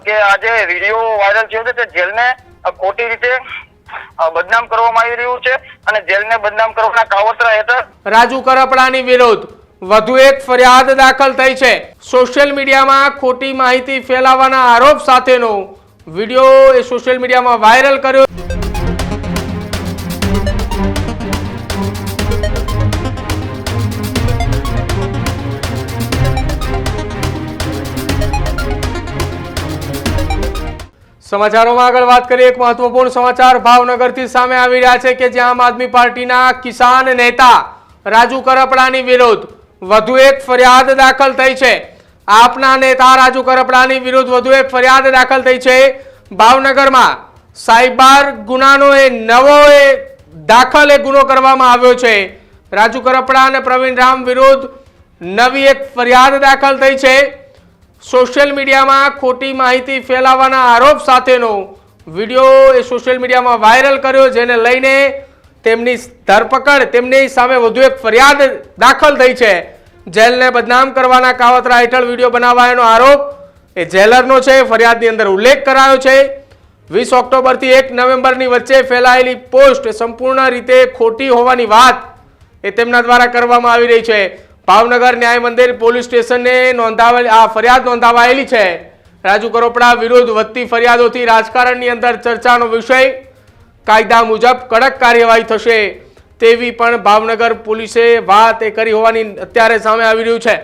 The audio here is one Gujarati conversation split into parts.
કે આજે વીડિયો વાયરલ થયો છે તે જેલને ખોટી રીતે બદનામ કરવામાં આવી રહ્યું છે અને જેલને બદનામ કરવાના કાવતરા હેઠળ રાજુ કરપડાની વિરુદ્ધ વધુ એક ફરિયાદ દાખલ થઈ છે. સોશિયલ મીડિયામાં ખોટી માહિતી ફેલાવવાના આરોપ સાથેનો વીડિયો એ સોશિયલ મીડિયામાં વાયરલ કર્યો સમાચારોમાં આગળ વાત કરીએ, એક મહત્વપૂર્ણ સમાચાર ભાવનગરથી સામે આવી રહ્યા છે કે જ્યાં આમ આદમી પાર્ટીના કિસાન નેતા રાજુ કરપડાની વિરુદ્ધ વધુ એક ફરિયાદ દાખલ થઈ છે. આપના નેતા રાજુ કરપડાની વિરુદ્ધ વધુ એક ફરિયાદ દાખલ થઈ છે. ભાવનગરમાં સાયબર ગુનાનો એ નવો એ દાખલ એ ગુનો કરવામાં આવ્યો છે. રાજુ કરપડા અને પ્રવીણ રામ વિરુદ્ધ નવી એક ફરિયાદ દાખલ થઈ છે. સોશિયલ મીડિયામાં ખોટી માહિતી ફેલાવવાના આરોપ સાથેનો વીડિયો એ સોશિયલ મીડિયામાં વાયરલ કર્યો, જેને લઈને તેમની ધરપકડ, તેમની સામે વધુ એક ફરિયાદ દાખલ થઈ છે. જેલને બદનામ કરવાના કાવતરા હેઠળ વીડિયો બનાવવાનો આરોપ એ જેલરનો છે, ફરિયાદની અંદર ઉલ્લેખ કરાયો છે. વીસ ઓક્ટોબરથી એક નવેમ્બરની વચ્ચે ફેલાયેલી પોસ્ટ સંપૂર્ણ રીતે ખોટી હોવાની વાત એ તેમના દ્વારા કરવામાં આવી રહી છે. ભાવનગર ન્યાય મંદિર પોલીસ સ્ટેશને નોંધાવેલ આ ફરિયાદ નોંધાવાયેલી છે. રાજુ કરોપડા વિરુદ્ધ વધતી ફરિયાદોથી રાજકારણની અંદર ચર્ચાનો વિષય. કાયદા મુજબ કડક કાર્યવાહી થશે તેવી પણ ભાવનગર પોલીસે વાત એ કરી હોવાની અત્યારે સામે આવી રહ્યું છે.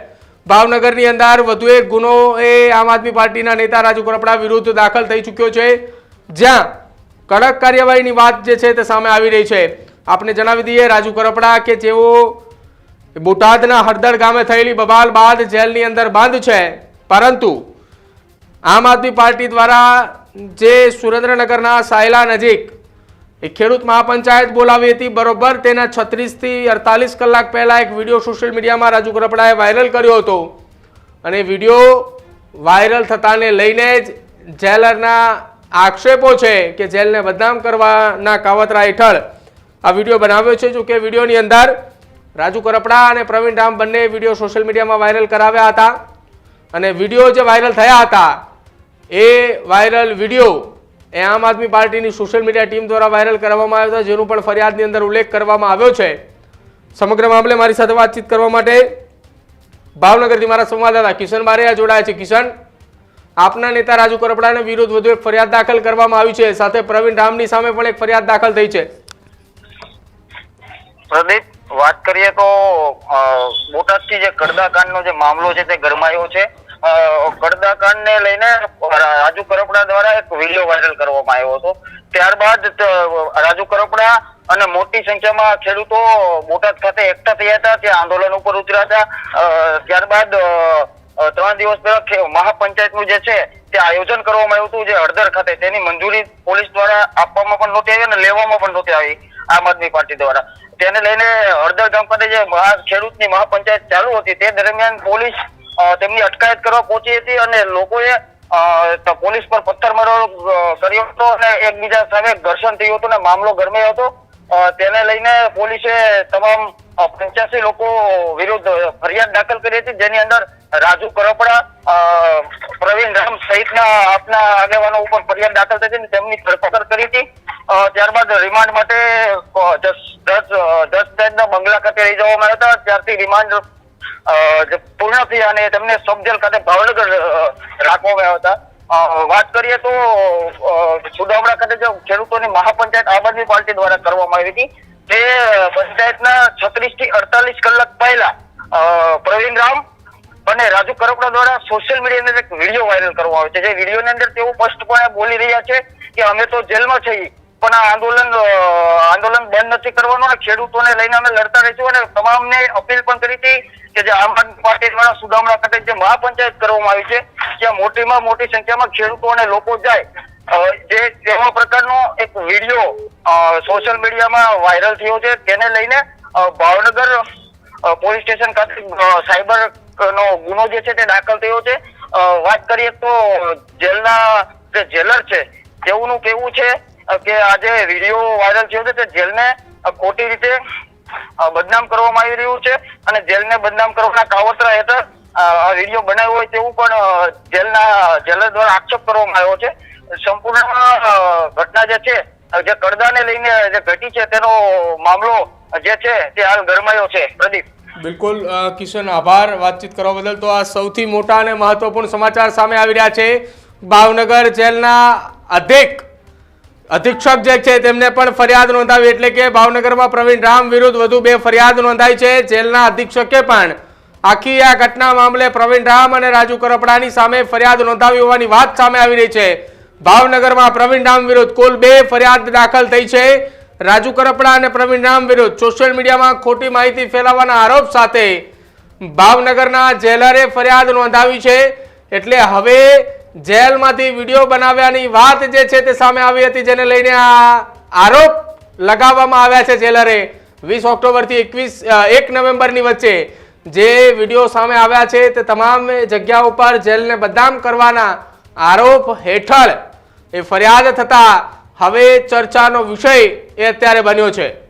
ભાવનગરની અંદર વધુ એક ગુનો એ આમ આદમી પાર્ટીના નેતા રાજુ કરોપડા વિરુદ્ધ દાખલ થઈ ચૂક્યો છે. જ્યાં કડક કાર્યવાહીની વાત જે છે તે સામે આવી રહી છે. આપને જણાવી દઈએ, રાજુ કરોપડા કે જેઓ બોટાદના હળદર ગામે થયેલી બબાલ બાદ જેલની અંદર બંધ છે. પરંતુ આમ આદમી પાર્ટી દ્વારા જે સુરેન્દ્રનગરના સાયલા નજીક એ ખેડૂત મહાપંચાયત બોલાવી હતી, બરોબર તેના છત્રીસથી અડતાલીસ કલાક પહેલાં એક વીડિયો સોશિયલ મીડિયામાં રાજુ કરપડાએ વાયરલ કર્યો હતો. અને વીડિયો વાયરલ થતાને લઈને જ જેલરના આક્ષેપો છે કે જેલને બદનામ કરવાના કાવતરા હેઠળ આ વીડિયો બનાવ્યો છે. જો કે વિડીયોની અંદર રાજુ કરપડા અને પ્રવીણ ધામ બંને વીડિયો સોશિયલ મીડિયામાં વાયરલ કરાવ્યા હતા. અને વીડિયો જે વાયરલ થયા હતા, એ વાયરલ વીડિયો એ આમ આદમી પાર્ટીની સોશિયલ મીડિયા ટીમ દ્વારા વાયરલ કરવામાં આવ્યો હતો, જેનું પણ ફરિયાદની અંદર ઉલ્લેખ કરવામાં આવ્યો છે. સમગ્ર મામલે મારી સાથે વાતચીત કરવા માટે ભાવનગરથી મારા સંવાદદાતા કિશન બારૈયા જોડાયા છે. કિશન, આપના નેતા રાજુ કરપડાને વિરુદ્ધ વધુ એક ફરિયાદ દાખલ કરવામાં આવી છે. સાથે પ્રવીણ રામની સામે પણ એક ફરિયાદ દાખલ થઈ છે. પ્રદીપ? વાત કરીએ તો બોટાદથી જે કડદાકાંડનો જે મામલો છે તે ગરમાયો છે. કડદાકાંડને લઈને રાજુ કરપડા દ્વારા એક વીડિયો વાયરલ કરવામાં આવ્યો હતો. ત્યારબાદ રાજુ કરપડા અને મોટી સંખ્યામાં ખેડૂતો બોટાદ ખાતે એકઠા થયા હતા, ત્યાં આંદોલન ઉપર ઉતર્યા હતા. ત્યારબાદ ત્રણ દિવસ પહેલા મહાપંચાયતનું જે છે તે આયોજન કરવામાં આવ્યું હતું, જે હળદર ખાતે, તેની મંજૂરી પોલીસ દ્વારા આપવામાં પણ નહોતી આવી અને લેવામાં પણ નહોતી આવી આમ આદમી પાર્ટી દ્વારા. તેને લઈને હળદર ગામ ખાતે જે મહા ખેડૂતની મહાપંચાયત ચાલુ હતી, તે દરમિયાન પોલીસ તેમની અટકાયત કરવા પહોંચી હતી અને લોકોએ પોલીસ પર પથ્થરમારો મારો કર્યો હતો અને એકબીજા સામે ઘર્ષણ થયું હતું અને મામલો ગરમાયો હતો. તેને લઈને પોલીસે તમામ પંચ્યાસી લોકો વિરુદ્ધ ફરિયાદ દાખલ કરી હતી, જેની અંદર રાજુ કરપડા સહિતના આપના આગેવાનો ઉપર ફરિયાદ દાખલ થઈ તેમની ધરપકડ કરી હતી. ત્યારબાદ રિમાન્ડ માટે જજ સાહેબના બંગલા ખાતે લઈ જવામાં આવ્યા હતા. ત્યારથી રિમાન્ડ પૂર્ણ થયા અને તેમને સબજેલ ખાતે ભાવનગર રાખવામાં આવ્યા હતા. વાત કરીએ તો સુડામડા ખાતે જે ખેડૂતોની મહાપંચાયત આમ આદમી પાર્ટી દ્વારા કરવામાં આવી હતી. તે પંચાયતના છત્રીસથી અડતાલીસ કલાક પહેલા પ્રવીણ રામ અને રાજુ કરપડા દ્વારા સોશિયલ મીડિયાની એક વીડિયો વાયરલ કરવામાં આવે છે. જે વિડીયોની અંદર તેઓ સ્પષ્ટપણે બોલી રહ્યા છે કે અમે તો જેલમાં છીએ, પણ આ આંદોલન આંદોલન બંધ નથી કરવાનું અને ખેડૂતોને લઈને અમે લડતા રહીશું અને તમામને અપીલ પણ કરી હતી કે જે આમ આદમી પાર્ટી દ્વારા સુદામડા ખાતે જે મહાપંચાયત કરવામાં આવી છે, ત્યાં મોટીમાં મોટી સંખ્યામાં ખેડૂતો અને લોકો જાય. જે તેવા પ્રકારનો એક વીડિયો સોશિયલ મીડિયામાં વાયરલ થયો છે, તેને લઈને ભાવનગર પોલીસ સ્ટેશન ખાતે સાયબર નો ગુનો જે છે તે દાખલ થયો છે. વાત કરીએ તો જેલના જે જેલર છે, તેઓનું કેવું છે કે આજે વીડિયો વાયરલ થયો છે તે જેલને ખોટી રીતે બદનામ કરવામાં આવી રહ્યું છે અને જેલને બદનામ કરવાના કાવતરા હેઠળ વીડિયો બનાવ્યો હોય તેવું પણ જેલના જેલર દ્વારા આક્ષેપ કરવામાં આવ્યો છે. સંપૂર્ણ ઘટના જે છે, જે કડદાને લઈને જે ઘટી છે તેનો મામલો જે છે તે હાલ ગરમાયો છે. પ્રદીપ. બિલકુલ કિશન, આભાર વાતચીત કરવા બદલ. તો આ સૌથી મોટા અને મહત્વપૂર્ણ સમાચાર સામે આવી રહ્યા છે. ભાવનગર જેલના અધિક, અધિક્ષક જે છે તેમને પણ ફરિયાદ નોંધાવી, એટલે કે ભાવનગરમાં પ્રવીણ રામ વિરુદ્ધ વધુ બે ફરિયાદ નોંધાઈ છે. જેલના અધિક્ષકે પણ આખી આ ઘટના મામલે પ્રવીણ રામ અને રાજુ કરપડાની સામે ફરિયાદ નોંધાવી હોવાની વાત સામે આવી રહી છે. ભાવનગરમાં પ્રવીણ રામ વિરુદ્ધ કુલ બે ફરિયાદ દાખલ થઈ છે. રાજુ કરપડા અને પ્રવીણ રામ વિરુદ્ધ સોશિયલ મીડિયામાં ખોટી માહિતી ફેલાવવાના આરોપ સાથે ભાવનગરના જેલરે ફરિયાદ નોંધાવી છે. એટલે હવે જેલમાંથી વીડિયો બનાવ્યાની વાત જે છે તે સામે આવી હતી, જેને લઈને આ આરોપ લગાવવામાં આવ્યા છે જેલરે. વીસ ઓક્ટોબરથી એકવીસ એક નવેમ્બરની વચ્ચે જે વીડિયો સામે આવ્યા છે તે તમામ જગ્યા ઉપર જેલને બદનામ કરવાના આરોપ હેઠળ એ ફરિયાદ થતા હવે ચર્ચાનો વિષય એ અત્યારે બન્યો છે.